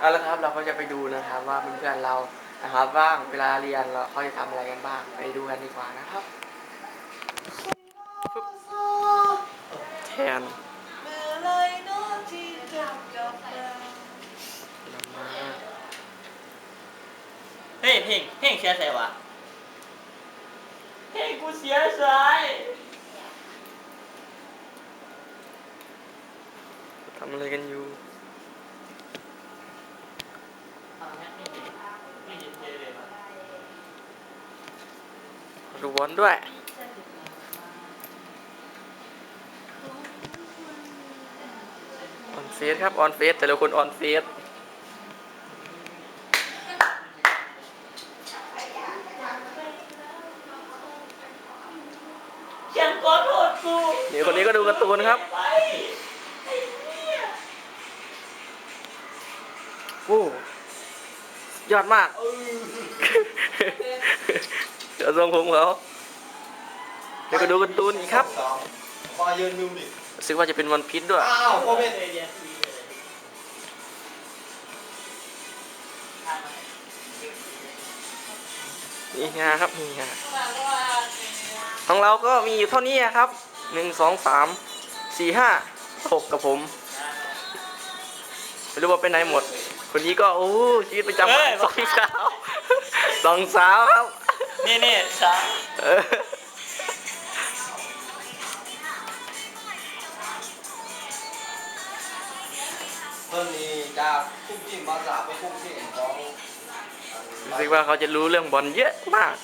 เอาละครับเราก็จะไปดูนะครับว่าเพื่อนๆเรานะครับว่างเวลาเรียนเราเขาจะทำอะไรกันบ้าง ไปดูกันดีกว่านะครับแทนเมื่อไรเนาะที่จะกลับมาเรามาเฮ้ยเพลงเพลงเชียร์ใส่วะเพลงกูเสียใจทำอะไรกันอยู่ ดูบอลด้วย ออนเฟสครับ ออนเฟสแต่ละคนออนเฟสฉันขอโทษกูนี่คนนี้ก็ดูการ์ตูนครับไปไอ้เนี่ยโอ้ยอดมากเดี๋ยว ทรงผมเขาเดี๋ยวก็ดูการ์ตูนอีกครับมาเยือนมิวนิกรู้สึกว่าจะเป็นวันพิษด้วย อ้าวโคเมนเรียนฟรีเลยทานมานี่ฮะครับนี่ฮะของเราก็มีอยู่เท่านี้ครับหนึ่งสองสามสี่ห้าหกกับผมไม่รู้ว่าไปไหนหมด คนนี้ก็โอ้ชีวิตประจำวันสองสาวสองสาวครับ นี่นี่สามเออเพิ่นนี่จากคุ้มทีมมาจากไปคุ้มทีมของรู้สึกว่าเขาจะรู้เรื่องบอลเยอะมาก